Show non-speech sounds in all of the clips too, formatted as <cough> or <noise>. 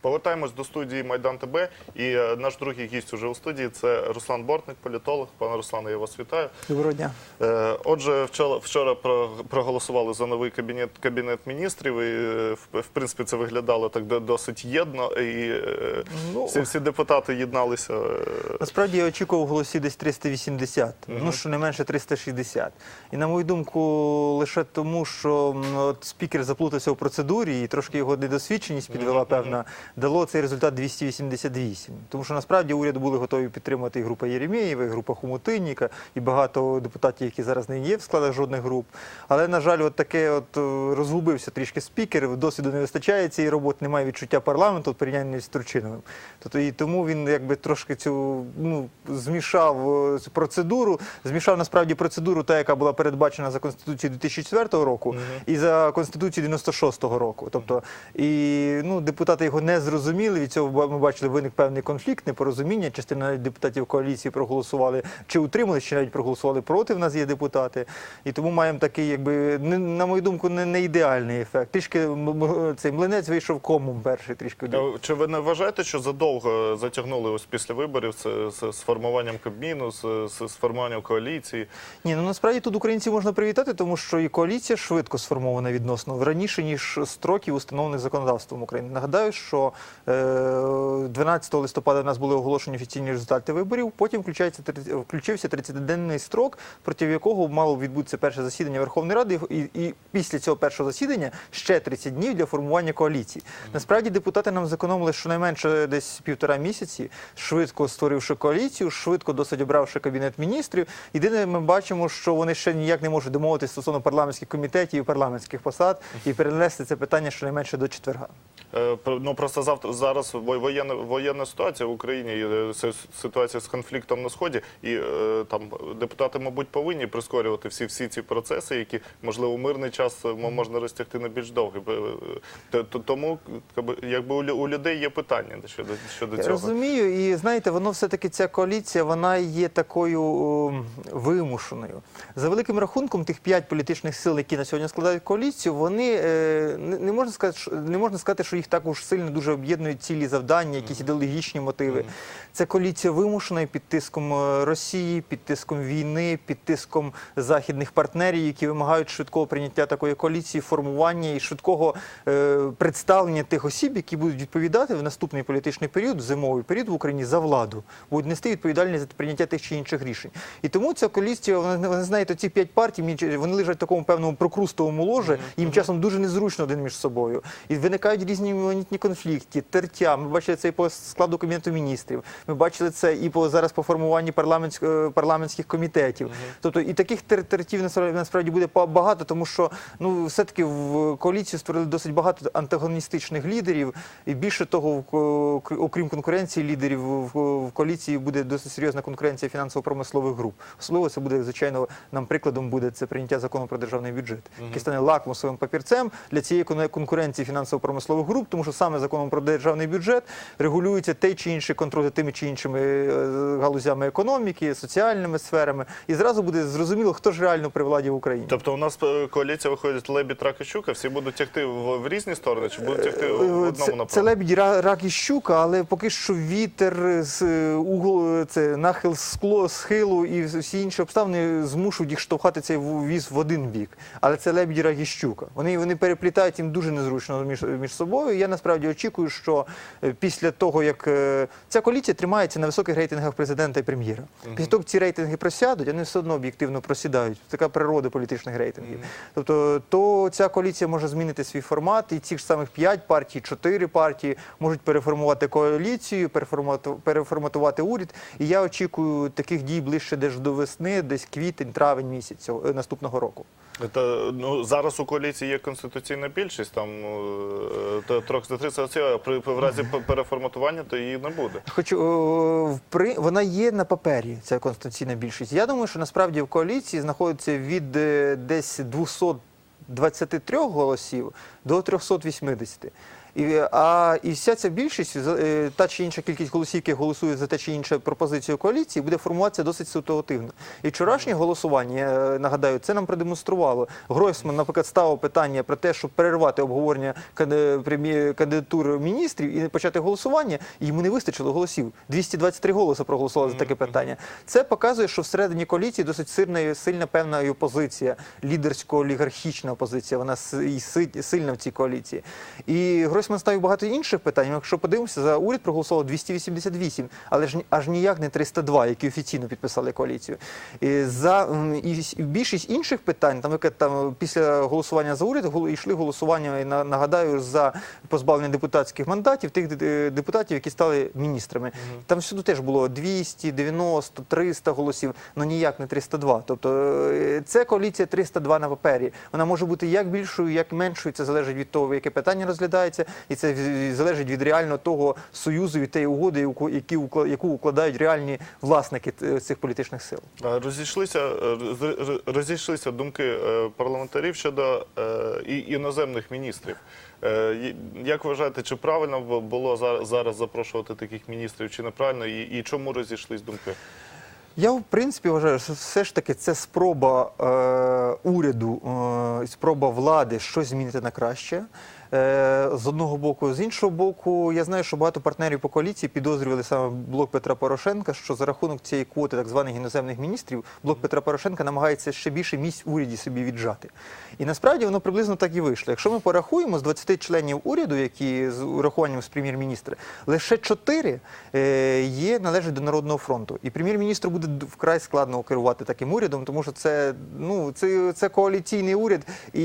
Повертаємось до студії Майдан ТБ. І е, наш другий гість уже у студії це Руслан Бортник, політолог. Пане Руслане, я вас вітаю. Доброго дня. Е, Отже, вчора, вчора про- проголосували за новий кабінет, кабінет міністрів, і е, в, принципі це виглядало так до- досить єдно. І Ну, всі, всі депутати єдналися. Насправді я очікував голосів десь 380, ну що не менше 360. І на мою думку, лише тому, що от спікер заплутався в процедурі і трошки його недосвідченість підвела певна, дало цей результат 288. Тому що насправді уряд були готові підтримати і група Єремєєва, і група Хумутинніка, і багато депутатів, які зараз не є в складах жодних груп. Але, на жаль, от таке от е, розгубився трішки спікер, досвіду не вистачає цієї роботи, немає відчуття парламенту в порівнянні з Турчиновим. Тобто і тому він якби трошки цю ну змішав е, цю процедуру, змішав насправді процедуру, та яка була передбачена за конституцією 2004 року і за конституцією 96-го року. Тобто і ну депутати його не зрозуміли. Від цього ми бачили виник певний конфлікт, непорозуміння. Частина депутатів коаліції проголосували чи утримались, чи навіть проголосували проти. В нас є депутати, і тому маємо такий, якби не на мою думку, не, не ідеальний ефект. Трішки цей млинець вийшов комом перший трішки. Е, Чи ви не вважаєте, що задовго затягнули ось після виборів це з, з формуванням Кабміну, з, з, з формуванням коаліції? Ні, ну насправді тут українців можна привітати, тому що і коаліція швидко сформована відносно раніше ніж строків, установлених законодавством України. Нагадаю, що е, 12 листопада в нас були оголошені офіційні результати виборів. Потім включається включився 30-денний строк, проти якого мало відбутися перше засідання Верховної Ради, і, і після цього першого засідання ще 30 днів для формування коаліції. Насправді депутати нам зекономили щонайменше десь півтора місяці, швидко створивши коаліцію, швидко досить обравши кабінет міністрів. Єдине, ми бачимо, що вони ще ніяк не можуть домовитися стосовно парламентських комітетів і парламентських посад і перенести це питання щонайменше до четверга. Е, Ну просто завтра зараз во- воєнна воєнна ситуація в Україні, е, ситуація з конфліктом на сході, і е, там депутати, мабуть, повинні прискорювати всі всі ці процеси, які можливо мирний час можна розтягти на більш довгий. Тому якби, у людей є питання щодо щодо Я цього. розумію, і знаєте, воно все-таки ця коаліція, вона є такою вимушеною. За великим рахунком, тих п'ять політичних сил, які на сьогодні складають коаліцію, вони не, можна сказати, не можна сказати, що їх також сильно дуже об'єднують цілі завдання, якісь ідеологічні мотиви. Це коаліція вимушена під тиском е, Росії, під тиском війни, під тиском західних партнерів, які вимагають швидкого прийняття такої коаліції, формування і швидкого е, представлення тих осіб, які будуть відповідати в наступний політичний період, зимовий період в Україні за владу, будуть нести відповідальність за прийняття тих чи інших рішень. І тому ця коаліція, вони, вони знаєте, ці п'ять партій, вони лежать в такому певному прокрустовому ложі, їм часом дуже незручно один між собою. І виникають різні монітні конфлікти, тертя. Ми бачили це і по складу кабінету міністрів. Ми бачили це і по зараз по формуванні е, парламентських комітетів. Тобто і таких тертів насправді буде багато, тому що ну все-таки в коаліцію створили досить багато антагоністичних лідерів, і більше того, окрім конкуренції лідерів, в, в коаліції буде досить серйозна конкуренція фінансово-промислових груп. Особливо це буде звичайно нам прикладом буде це прийняття закону про державний бюджет, який стане лакмусовим папірцем для цієї конкуренції фінансово-промислових груп, тому що саме законом про державний бюджет регулюється той чи інший контроль за тими чи іншими е, галузями економіки, соціальними сферами, і зразу буде зрозуміло, хто ж реально при владі в Україні. Тобто у нас е, коаліція виходить лебідь, рак і щука, всі будуть тягти в, в різні сторони, чи будуть тягти в одному Е, Це, напрямку? це лебідь, рак і щука, але поки що вітер, з угол, це нахил скло, схилу і всі інші обставини змушують їх штовхати цей віз в один бік. Але це лебідь, рак і щука. Вони, вони переплітають їм дуже незручно між, між собою. Я насправді очікую, що е, після того, як е, ця коаліція тримається на високих рейтингах президента і прем'єра. Після того, як ці рейтинги просядуть, вони все одно об'єктивно просідають. Така природа політичних рейтингів. Тобто, то ця коаліція може змінити свій формат, і ці ж самих п'ять партій, чотири партії можуть переформувати коаліцію, переформату- переформатувати уряд. І я очікую таких дій ближче десь до весни, десь квітень, травень місяць е, наступного року. Та, ну, зараз у коаліції є конституційна більшість, там е, то, трохи за 30 а при в разі переформатування то її не буде. В при вона є на папері. Ця конституційна більшість. Я думаю, що насправді в коаліції знаходиться від е, десь 223 голосів до 380. І, а і вся ця більшість, е, та чи інша кількість голосів, які голосують за те чи інше пропозицію коаліції, буде формуватися досить ситуативно. І вчорашнє голосування, я нагадаю, це нам продемонструвало. Гройсман, наприклад, ставив питання про те, щоб перервати обговорення канди- прем'є- кандидатур міністрів і почати голосування. І йому не вистачило голосів. 223 голоси проголосували за таке питання. Це показує, що всередині коаліції досить сильна, сильна певна опозиція, лідерсько-олігархічна опозиція. Вона і сильна в цій коаліції. І Гройсман ставив багато інших питань. Якщо подивимося, за уряд проголосувало 288, але ж аж ніяк не 302, які офіційно підписали коаліцію. І за і більшість інших питань, там там після голосування за уряд йшли голосування, і на- нагадаю, за позбавлення депутатських мандатів тих е, депутатів, які стали міністрами. Там всюди теж було 200, 90, 300 голосів, але ніяк не 302. Тобто е, це коаліція 302 на папері. Вона може бути як більшою, як меншою. Це залежить від того, яке питання розглядається, і це залежить від реально того союзу від тієї угоди, яку укладають реальні власники цих політичних сил. Розійшлися, роз- роз- розійшлися думки е, парламентарів щодо е, і- іноземних міністрів. Е, Як вважаєте, чи правильно було за- зараз запрошувати таких міністрів, чи неправильно, і, і чому розійшлись думки? Я в принципі вважаю, що все ж таки це спроба е, уряду, е, спроба влади щось змінити на краще. Е, з одного боку, з іншого боку, я знаю, що багато партнерів по коаліції підозрювали саме блок Петра Порошенка, що за рахунок цієї квоти так званих іноземних міністрів, блок Петра Порошенка намагається ще більше місць уряді собі віджати. І насправді воно приблизно так і вийшло. Якщо ми порахуємо з 20 членів уряду, які з урахуванням з прем'єр-міністра, лише 4 е, є належать до Народного фронту. І прем'єр-міністру буде вкрай складно керувати таким урядом, тому що це, ну, це, це коаліційний уряд, і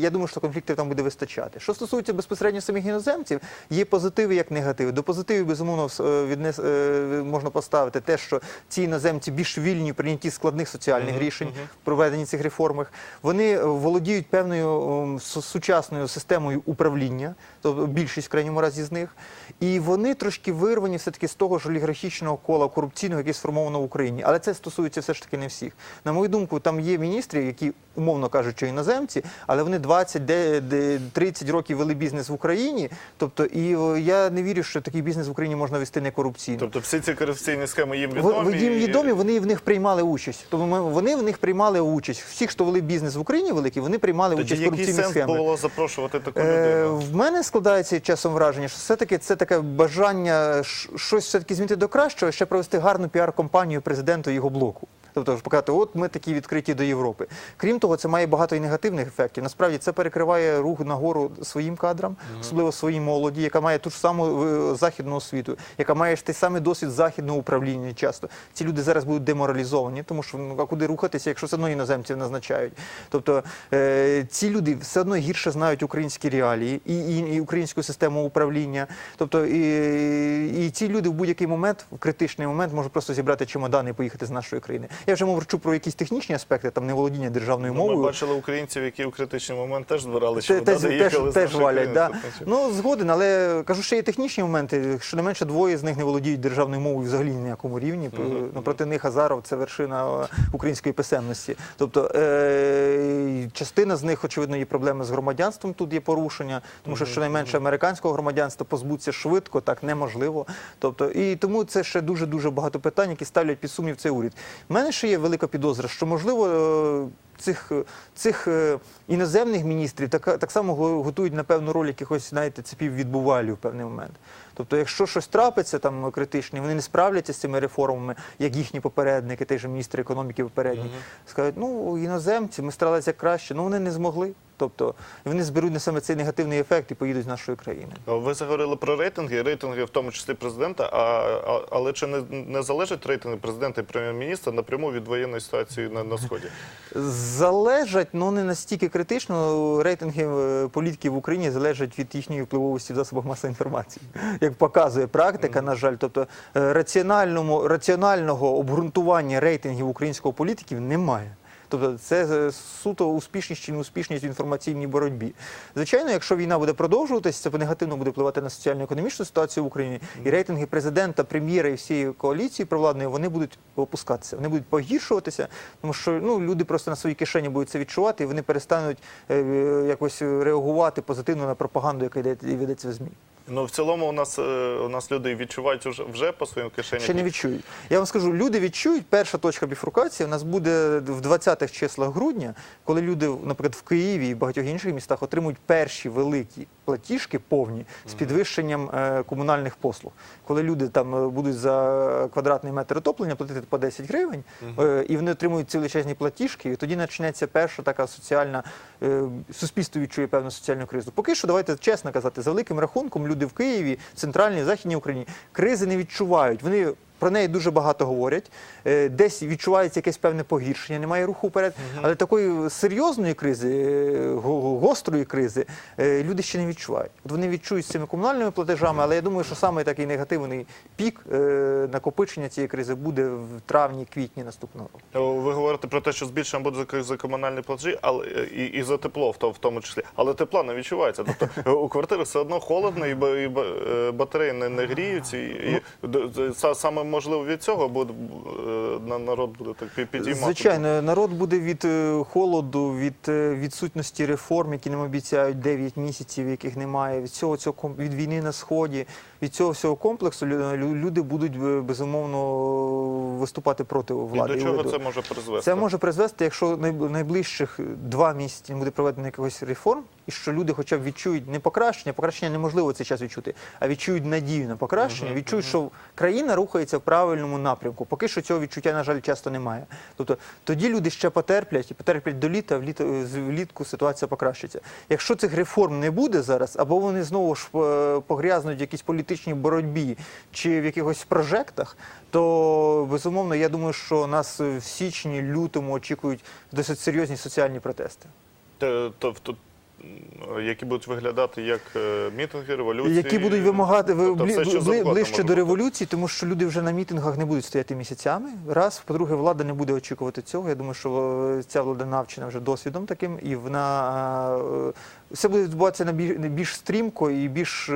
я думаю, що конфліктів там буде вистачати. Що стосується безпосередньо самих іноземців, є позитиви як негативи. До позитивів, безумовно, е, віднес, е, можна поставити те, що ці іноземці більш вільні в прийнятті складних соціальних рішень в проведенні цих реформах. Вони е, володіють певною сучасною системою управління, тобто більшість в крайньому разі з них. І вони трошки вирвані все-таки з того ж олігархічного кола корупційного, яке сформовано в Україні. Але це стосується все ж таки не всіх. На мою думку, там є міністри, які, умовно кажучи, іноземці, але вони 20, де- де- 30 років вели бізнес в Україні. Тобто, і я не вірю, що такий бізнес в Україні можна вести не корупційно. Тобто всі ці корупційні схеми їм відомі? в- Їм відомі, вони в них приймали участь. Тобто вони в них приймали участь. Всі, хто вели бізнес в Україні великий, вони приймали Тоді участь в який сенс схемах. було запрошувати таку Е, людину? в мене складається часом враження, що все-таки це таке бажання щось все-таки змінити до кращого, ще провести гарну піар-компанію президенту його блоку. Тобто показати, от ми такі відкриті до Європи. Крім того, це має багато і негативних ефектів. Насправді це перекриває рух нагору своїм кадрам, особливо своїй молоді, яка має ту ж саму е, західну освіту, яка має ж той самий досвід західного управління. Часто ці люди зараз будуть деморалізовані, тому що ну а куди рухатися, якщо все одно іноземців назначають. Тобто е, ці люди все одно гірше знають українські реалії і, і, і українську систему управління. Тобто і, і ці люди в будь-який момент, в критичний момент, можуть просто зібрати чемодани і поїхати з нашої країни. Я вже мовчу про якісь технічні аспекти, там неволодіння державною Ну, ми мовою. бачили українців, які в критичний момент теж збирали, що теж, теж, їхали з теж валять. Да. Ну, згоден, але кажу, що є технічні моменти. Щонайменше двоє з них не володіють державною мовою взагалі на якому рівні. Ну, проти них Азаров це вершина е, української писемності. Тобто е- частина з них, очевидно, є проблеми з громадянством, тут є порушення, тому що щонайменше американського громадянства позбутися швидко, так неможливо. Тобто, і тому це ще дуже-дуже багато питань, які ставлять під сумнів цей уряд. У мене ще є велика підозра, що можливо. е, Цих, е, цих е, іноземних міністрів так, так само готують на певну роль якихось, знаєте, цепів відбувалів в певний момент. Тобто, якщо щось трапиться там критичне, вони не справляться з цими реформами, як їхні попередники, той же міністр економіки попередній, скажуть, ну іноземці, ми старалися краще, ну вони не змогли. Тобто вони зберуть на саме цей негативний ефект і поїдуть з нашої країни. Ви заговорили про рейтинги, рейтинги в тому числі президента. А, а але чи не, не залежать рейтинги президента і прем'єр-міністра напряму від воєнної ситуації на, на сході? Залежать, ну не настільки критично. Рейтинги е, політиків в Україні залежать від їхньої впливовості в засобах масової інформації, як показує практика. На жаль, тобто е, раціональному раціонального обґрунтування рейтингів українського політиків немає. Тобто це е, суто успішність чи неуспішність в інформаційній боротьбі. Звичайно, якщо війна буде продовжуватися, це негативно буде впливати на соціально-економічну ситуацію в Україні, і рейтинги президента, прем'єра і всієї коаліції провладної вони будуть опускатися, вони будуть погіршуватися, тому що ну люди просто на своїй кишені будуть це відчувати, і вони перестануть е, якось реагувати позитивно на пропаганду, яка йде і ведеться в змі. Ну в цілому у нас е, у нас люди відчувають уже вже по своїм кишеням. Ще не відчують. Я вам скажу, люди відчують. Перша точка біфрукації у нас буде в 20-х числах грудня, коли люди, наприклад, в Києві і в багатьох інших містах отримують перші великі платіжки повні з підвищенням е, комунальних послуг. Коли люди там е, будуть за квадратний метр отоплення платити по 10 гривень, е, і вони отримують ці величезні платіжки, і тоді почнеться перша така соціальна е, суспільство відчує певну соціальну кризу. Поки що, давайте чесно казати, за великим рахунком люди в Києві, в центральній, західній Україні кризи не відчувають. Вони про неї дуже багато говорять. Е, Десь відчувається якесь певне погіршення, немає руху вперед. Але такої серйозної кризи, е, го- го- гострої кризи, е, люди ще не відчувають. От вони відчують з цими комунальними платежами, але я думаю, що саме такий негативний пік накопичення цієї кризи буде в травні-квітні наступного року. Ви говорите про те, що збільшення буде за, комунальні платежі, але і, і за тепло, в, то- в тому числі. Але тепла не відчувається. Тобто у квартирах все одно холодно, і, ба- і ба- батареї не, не гріються. І, і д- саме можливо від цього буде е, на- народ буде так пі- підіймати. Звичайно, народ буде від е, холоду, від е, відсутності реформ, які нам обіцяють 9 місяців, яких немає, від цього цього від війни на сході, від цього всього комплексу лю- лю- люди будуть безумовно виступати проти І влади. до чого уряду. це може призвести? Це може призвести, якщо найб- найближчих два місяці не буде проведено якихось реформ, і що люди хоча б відчують не покращення, покращення неможливо цей час відчути, а відчують надію на покращення, відчують, що країна рухається в правильному напрямку. Поки що цього відчуття, на жаль, часто немає. Тобто тоді люди ще потерплять і потерплять до літа, вліто, з- влітку ситуація покращиться. Якщо цих реформ не буде зараз, або вони знову ж е, погрязнуть в якійсь політичній боротьбі чи в якихось прожектах, то безумовно я думаю, що нас в січні, лютому очікують досить серйозні соціальні протести. Те- то- то- м, які будуть виглядати як е, мітинги, революції, Які будуть вимагати ви- Тобто все, що бли- ближче до революції, тому що люди вже на мітингах не будуть стояти місяцями. Раз, по-друге, влада не буде очікувати цього. Я думаю, що е, ця влада навчена вже досвідом таким, і вона е, все буде відбуватися на більш, стрімко і більш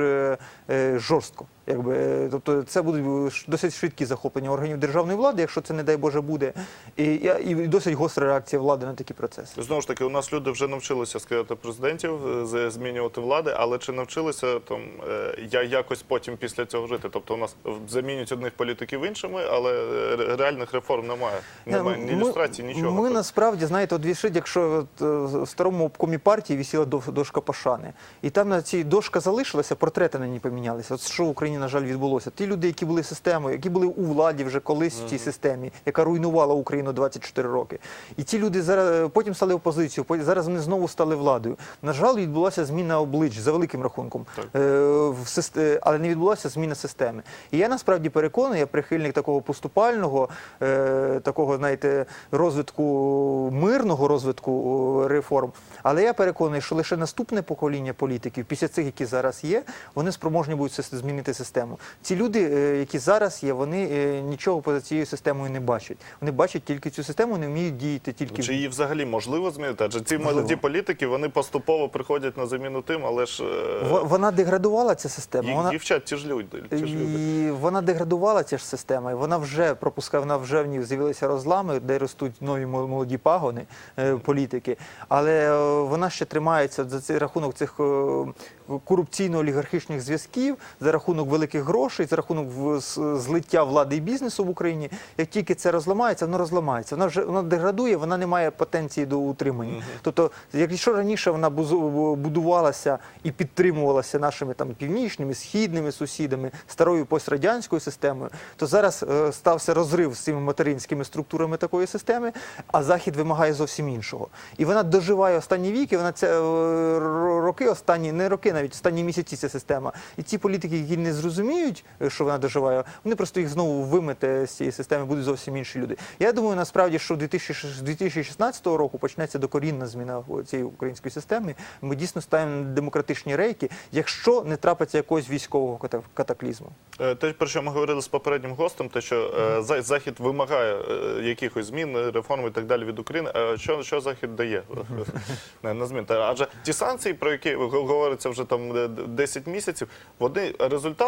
жорстко. Якби, тобто це будуть досить швидкі захоплення органів державної влади, якщо це, не дай Боже, буде, і, і, досить гостра реакція влади на такі процеси. Знову ж таки, у нас люди вже навчилися скидати президентів, е, змінювати влади, але чи навчилися там е, я якось потім після цього жити? Тобто у нас замінюють одних політиків іншими, але е, реальних реформ немає. Немає ні ілюстрації, нічого. Ми Тобто, насправді знаєте, от вішить, якщо от, в старому обкомі партії висіла дошка пошани, і там на цій дошка залишилася, портрети на ній помінялися. От що в Україні, на жаль, відбулося. Ті люди, які були системою, які були у владі вже колись в цій системі, яка руйнувала Україну 24 роки. І ті люди зараз е, потім стали опозицією, потім зараз вони знову стали владою. На жаль, відбулася зміна облич за великим рахунком, Е, е, але не відбулася зміна системи. І я насправді переконаний, я прихильник такого поступального, такого, знаєте, розвитку мирного розвитку реформ. Але я переконаний, що лише наступне покоління політиків, після цих, які зараз є, вони спроможні будуть змінити систему. Ці люди, е, які зараз є, вони е, нічого поза цією системою не бачать. Вони бачать тільки цю систему, не вміють діяти тільки Чи її взагалі можливо змінити? Адже ці Можливо. молоді політики вони поступово приходять на заміну тим, але ж е, вона деградувала ця система. їх Вона дівчат ті ж люди. Ті ж люди. І вона деградувала ця ж система, і вона вже пропускає, вона вже в ній з'явилися розлами, де ростуть нові молоді пагони політики. Але вона ще тримається за цей рахунок цих корупційно-олігархічних зв'язків, за рахунок великих грошей, за рахунок злиття влади і бізнесу в Україні. Як тільки це розламається, воно розламається. Вона вже вона деградує, вона не має потенції до утримання. Тобто, якщо раніше вона будувалася і підтримувалася нашими там північними, східними сусідами, старою пострадянською системою, то зараз е, стався розрив з цими материнськими структурами такої системи, а захід вимагає зовсім іншого. І вона доживає останні віки. Вона це е, роки, останні не роки, навіть останні місяці ця система. І ці політики, які не зрозуміють, е, що вона доживає, вони просто їх знову вимете з цієї системи, будуть зовсім інші люди. Я думаю, насправді, що 2006 2016 року почнеться докорінна зміна цієї української системи. Ми дійсно ставимо демократичні рейки, якщо не трапиться якогось військового ката- катаклізму. Е, Те, про що ми говорили з попереднім гостем, те, що е, За- Захід вимагає якихось змін, реформ і так далі від України. Що, що Захід дає на, на змін? Адже ті санкції, про які говориться вже там е, 10 місяців, вони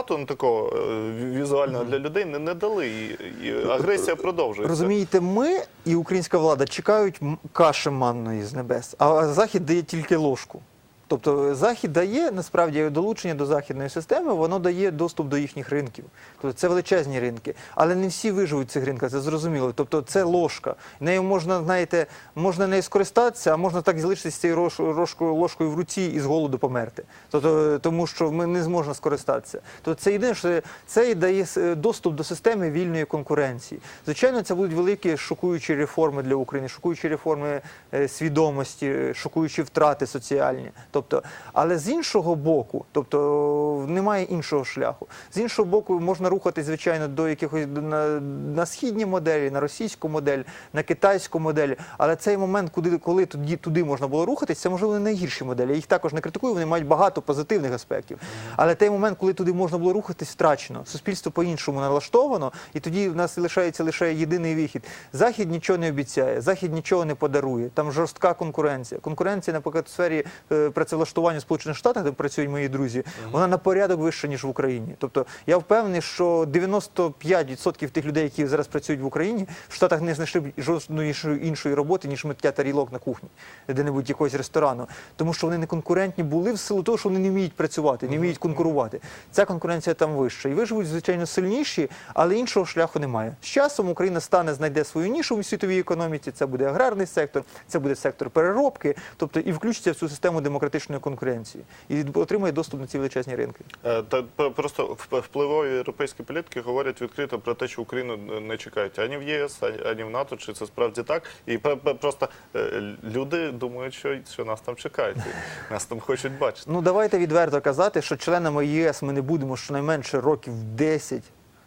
результату ну, такого е, ві- візуального для людей не, не дали. І, і агресія продовжується. Розумієте, ми і українська влада чекають каші манної з небес, а Захід дає тільки ложку. Тобто Захід дає насправді долучення до західної системи, воно дає доступ до їхніх ринків. Тобто це величезні ринки, але не всі виживуть цих ринках, це зрозуміло. Тобто це ложка. Нею можна, знаєте, можна нею скористатися, а можна так залишитися з цією ложкою, в руці і з голоду померти. Тобто, тому що ми не зможемо скористатися. Тобто це єдине, що це дає доступ до системи вільної конкуренції. Звичайно, це будуть великі шокуючі реформи для України, шокуючі реформи е, свідомості, шокуючі втрати соціальні. Тобто, але з іншого боку, тобто немає іншого шляху. З іншого боку, можна рухатись, звичайно, до якихось на, на східні моделі, на російську модель, на китайську модель. Але цей момент, куди коли туди, туди можна було рухатись, це можливо не найгірші моделі. Я їх також не критикую, вони мають багато позитивних аспектів. Але той момент, коли туди можна було рухатись, втрачено. Суспільство по-іншому налаштовано, і тоді в нас лишається лише єдиний вихід. Захід нічого не обіцяє, захід нічого не подарує. Там жорстка конкуренція. Конкуренція, наприклад, в сфері е, працевлаштування в Сполучених Штатах, де працюють мої друзі, вона на порядок вища, ніж в Україні. Тобто я впевнений, що 95% тих людей, які зараз працюють в Україні, в Штатах не знайшли б жодної іншої- роботи, ніж миття тарілок на кухні, де-небудь якогось ресторану. Тому що вони не конкурентні були в силу того, що вони не вміють працювати, не вміють конкурувати. Ця конкуренція там вища. І виживуть, звичайно, сильніші, але іншого шляху немає. З часом Україна стане, знайде свою нішу в світовій економіці. Це буде аграрний сектор, це буде сектор переробки, тобто і включиться в цю систему демократичної конкуренції і отримає доступ на ці величезні ринки. Е, Та просто вп- впливові європейські політики говорять відкрито про те, що Україну не чекають ані в ЄС, ані- в НАТО. Чи це справді так? І просто е, люди думають, що, що нас там чекають, і <laughs> нас там хочуть бачити. Ну давайте відверто казати, що членами ЄС ми не будемо щонайменше років 10.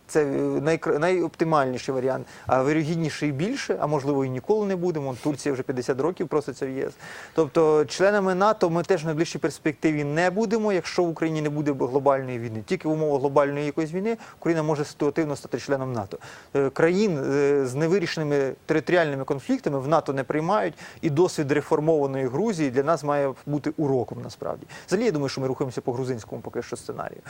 Це е, найкра- найоптимальніший варіант. А вирогідніший більше, а можливо і ніколи не будемо. Турція вже 50 років проситься в ЄС. Тобто, членами НАТО ми теж в найближчій перспективі не будемо, якщо в Україні не буде глобальної війни. Тільки в умовах глобальної якоїсь війни Україна може ситуативно стати членом НАТО. Е, Країн е, з невирішеними територіальними конфліктами в НАТО не приймають, і досвід реформованої Грузії для нас має бути уроком насправді. Взагалі, я думаю, що ми рухаємося по грузинському поки що сценарію.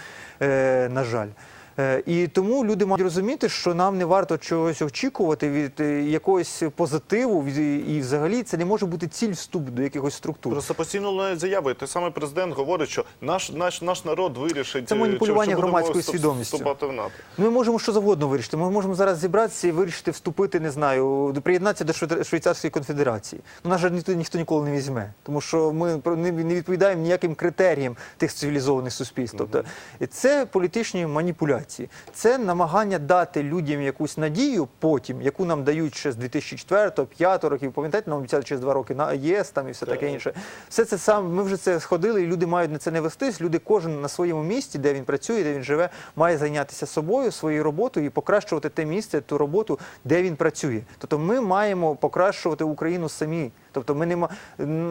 Е, на жаль. Е, І тому люди мають розуміти, що нам не варто чогось очікувати від е, якогось позитиву, і взагалі це не може бути ціль вступ до якихось структур. Просто постійно лунають заяви. Той самий президент говорить, що наш, наш, наш народ вирішить, Це е, маніпулювання чи, громадською свідомістю. вступати в НАТО. Ми можемо що завгодно вирішити. Ми можемо зараз зібратися і вирішити вступити, не знаю, приєднатися до Швейцар- Швейцарської конфедерації. Ну, нас же ніхто, ніхто ніколи не візьме, тому що ми не відповідаємо ніяким критеріям тих цивілізованих суспільств. Тобто це політичні маніпуляції, це намагання дати людям якусь надію потім, яку нам дають ще з 2004-2005 років. Пам'ятаєте, нам обіцяли через два роки на ЄС там і все таке інше. Все це сам. Ми вже це сходили, і люди мають на це не вестись. Люди, кожен на своєму місці, де він працює, де він живе, має зайнятися собою, своєю роботою і покращувати те місце, ту роботу, де він працює. Тобто, ми маємо покращувати Україну самі. Тобто, ми не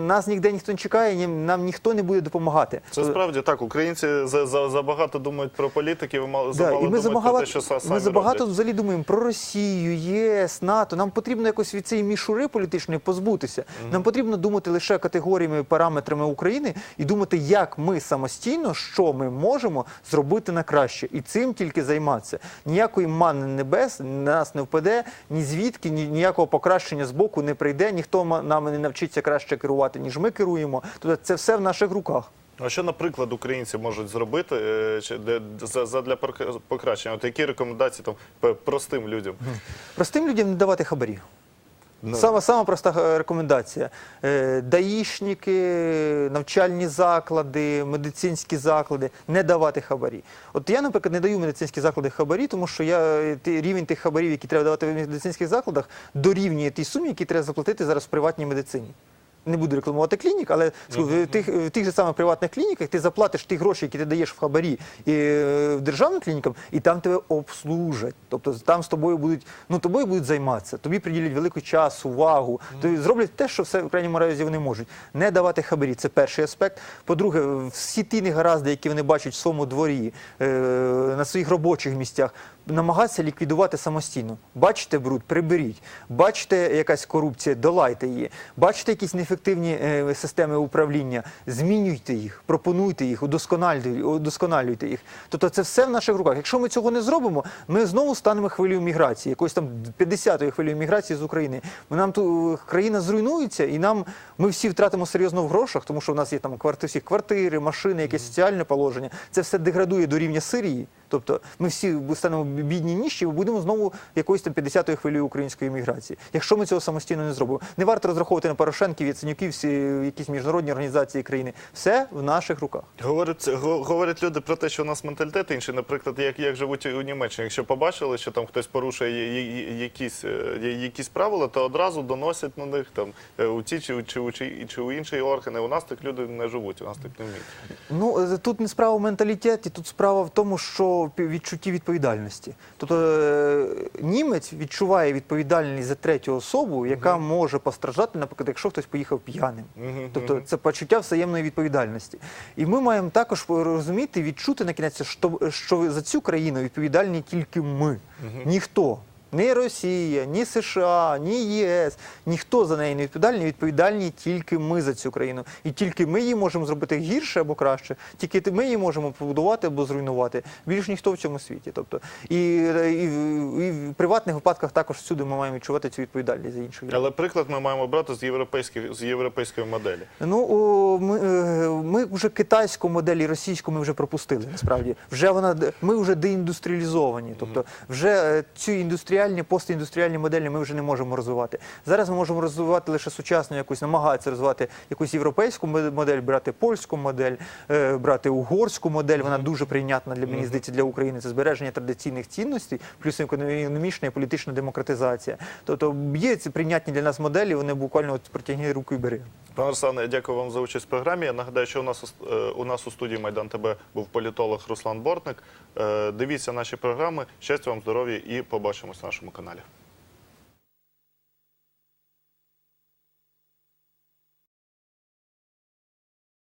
нас ніде ніхто не чекає, ні- нам ніхто не буде допомагати. Це справді так. Українці за, за, забагато думають про політиків, мало Да, замало і ми про забагато, те, що самі ми забагато роблять. взагалі думаємо про Росію, ЄС, НАТО. Нам потрібно якось від цієї мішури політичної позбутися. Нам потрібно думати лише категоріями, параметрами України і думати, як ми самостійно, що ми можемо зробити на краще, і цим тільки займатися. Ніякої манни небес на нас не впаде, ні звідки, ні ніякого покращення з боку не прийде. Ніхто ма- нами не навчиться краще керувати, ніж ми керуємо. Тобто це все в наших руках. А що, наприклад, українці можуть зробити для задля порка- покращення? От які рекомендації там простим людям? Простим людям не давати хабарі. Ну. Сама, сама проста е, рекомендація. Е, Даїшники, навчальні заклади, медицинські заклади не давати хабарі. От я, наприклад, не даю медицинські заклади хабарі, тому що я е, рівень тих хабарів, які треба давати в медицинських закладах, дорівнює тій сумі, які треба заплатити зараз в приватній медицині. Не буду рекламувати клінік, але в тих, в тих же самих приватних клініках ти заплатиш ті гроші, які ти даєш в хабарі і, е, в державним клінікам, і там тебе обслужать. Тобто там з тобою будуть, ну тобою будуть займатися, тобі приділять великий час, увагу. Тобі зроблять те, що все в крайньому разі вони можуть. Не давати хабарі. Це перший аспект. По-друге, всі ті негаразди, які вони бачать в своєму дворі, е, на своїх робочих місцях, намагатися ліквідувати самостійно. Бачите бруд, приберіть. Бачите якась корупція, долайте її. Бачите якісь неефективні е, системи управління, змінюйте їх, пропонуйте їх, удосконалюйте, їх. Тобто це все в наших руках. Якщо ми цього не зробимо, ми знову станемо хвилею міграції, якоюсь там 50-ї хвилею міграції з України. Ми нам ту країна зруйнується, і нам ми всі втратимо серйозно в грошах, тому що в нас є там кварти, всі квартири, машини, якесь соціальне положення. Це все деградує до рівня Сирії. Тобто ми всі станемо бідні ніщі, і будемо знову якоюсь там 50-ї хвилею української міграції. Якщо ми цього самостійно не зробимо, не варто розраховувати на Порошенків, Яценюків, всі якісь міжнародні організації країни. Все в наших руках. Говорять, го- говорять люди про те, що у нас менталітет інший, наприклад, як, як живуть у Німеччині. Якщо побачили, що там хтось порушує якісь, е, якісь правила, то одразу доносять на них там е, у ті чи, чи, у- чи, чи у інші органи. У нас так люди не живуть, у нас так не вміють. Ну е, тут не справа в менталітеті, тут справа в тому, що пі- відчутті відповідальності. Тобто е, німець відчуває відповідальність за третю особу, яка може постраждати, наприклад, якщо хтось поїхав п'яним. Угу, Тобто угу. це почуття взаємної відповідальності. І ми маємо також розуміти, відчути на кінець, що, що за цю країну відповідальні тільки ми, ніхто. Ні Росія, ні США, ні ЄС, ніхто за неї не відповідальний, відповідальні тільки ми за цю країну. І тільки ми її можемо зробити гірше або краще, тільки ми її можемо побудувати або зруйнувати. Більш ніхто в цьому світі. Тобто, і, і, і в приватних випадках також всюди ми маємо відчувати цю відповідальність за інших. Але приклад ми маємо брати з європейських з європейської моделі. Ну о, ми, е, ми вже китайську модель і російську ми вже пропустили. Насправді вже вона ми вже деіндустріалізовані. Тобто, вже е, цю індустріальні, постіндустріальні моделі ми вже не можемо розвивати. Зараз ми можемо розвивати лише сучасну якусь, намагатися розвивати якусь європейську модель, брати польську модель, е, брати угорську модель. Вона дуже прийнятна для мені здається для України. Це збереження традиційних цінностей, плюс економічна і політична демократизація. Тобто є ці прийнятні для нас моделі. Вони буквально от протягні руку і бери. Пане Руслане, я дякую вам за участь в програмі. Я нагадаю, що у нас у- е, нас у студії Майдан ТБ був політолог Руслан Бортник. Е, Дивіться наші програми. Щастя вам, здоров'я і побачимось на нашому каналі.